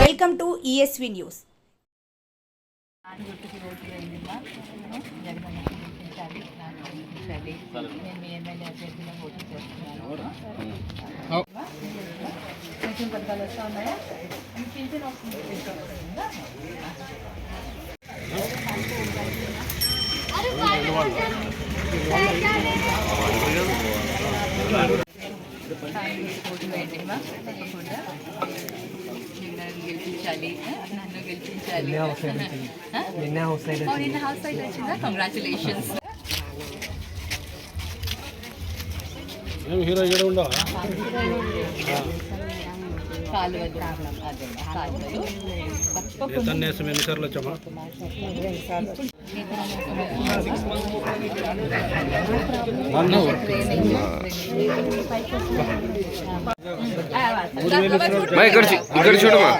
Welcome to ESV news నాన్న గెలిపించాలి నాన్న గెలిపించాలి నేను మీ ఎమ్మెల్యే అభ్యర్థిగా పోటీ చేస్తున్నాను పెన్షన్ పథకాలు వస్తా ఉన్నాయా మీకు పింఛన్ వస్తుంది పెన్షన్ వస్తుందా? నాన్న ఓటు వేయండిమ్మా తప్పకుండా జగనన్న గెలిపించాలి నన్ను గెలిపించాలి ఆ? Oh, నిన్న హౌస్ సైడ్ వచ్చిందా కంగ్రాచులేషన్స్ హీరో ఇక్కడ ఉండవా కాలువలు అదే కాలువలు. ఎన్నిసార్లు వచ్చామా? ఇక్కడ చూ- ఇక్కడ చూడమా?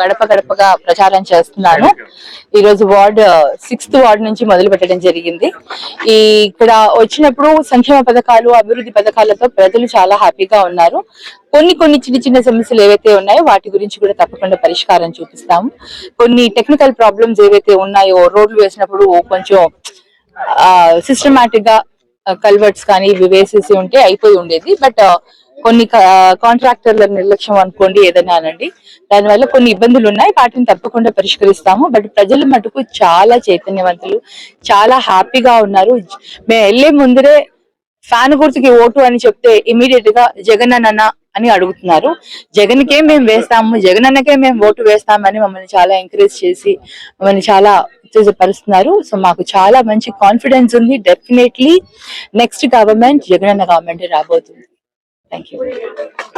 గడప గడపగా ప్రచారం చేస్తున్నాను. ఈ రోజు వార్డ్ సిక్స్త్ వార్డ్ నుంచి మొదలు పెట్టడం జరిగింది. ఈ ఇక్కడ వచ్చినప్పుడు సంక్షేమ పథకాలు అభివృద్ధి పథకాలతో ప్రజలు చాలా హ్యాపీగా ఉన్నారు. కొన్ని కొన్ని చిన్న చిన్న సమస్యలు ఏవైతే ఉన్నాయో వాటి గురించి కూడా తప్పకుండా పరిష్కారం చూపిస్తాము. కొన్ని టెక్నికల్ ప్రాబ్లమ్స్ ఏవైతే ఉన్నాయో రోడ్లు వేసినప్పుడు కొంచెం సిస్టమేటిక్గా కల్వర్ట్స్ కానీ ఇవి వేసేసి ఉంటే అయిపోయి ఉండేది. బట్ కొన్ని కాంట్రాక్టర్ల నిర్లక్ష్యం అనుకోండి ఏదైనా అనండి. దానివల్ల కొన్ని ఇబ్బందులు ఉన్నాయి వాటిని తప్పకుండా పరిష్కరిస్తాము. బట్ ప్రజల మటుకు చాలా చైతన్యవంతులు చాలా హ్యాపీగా ఉన్నారు. మేము వెళ్ళే ముందరే ఫ్యాన్ గుర్తుకి ఓటు అని చెప్తే ఇమీడియట్గా జగన్ అన్న అని అడుగుతున్నారు. జగన్ కే మేము వేస్తాము జగన్ అన్నకే మేము ఓటు వేస్తామని మమ్మల్ని చాలా ఎంకరేజ్ చేసి మమ్మల్ని చాలా ఉత్తేజపరుస్తున్నారు. సో మాకు చాలా మంచి కాన్ఫిడెన్స్ ఉంది. డెఫినెట్లీ నెక్స్ట్ గవర్నమెంట్ జగన్ అన్న గవర్నమెంట్ రాబోతుంది. Thank you.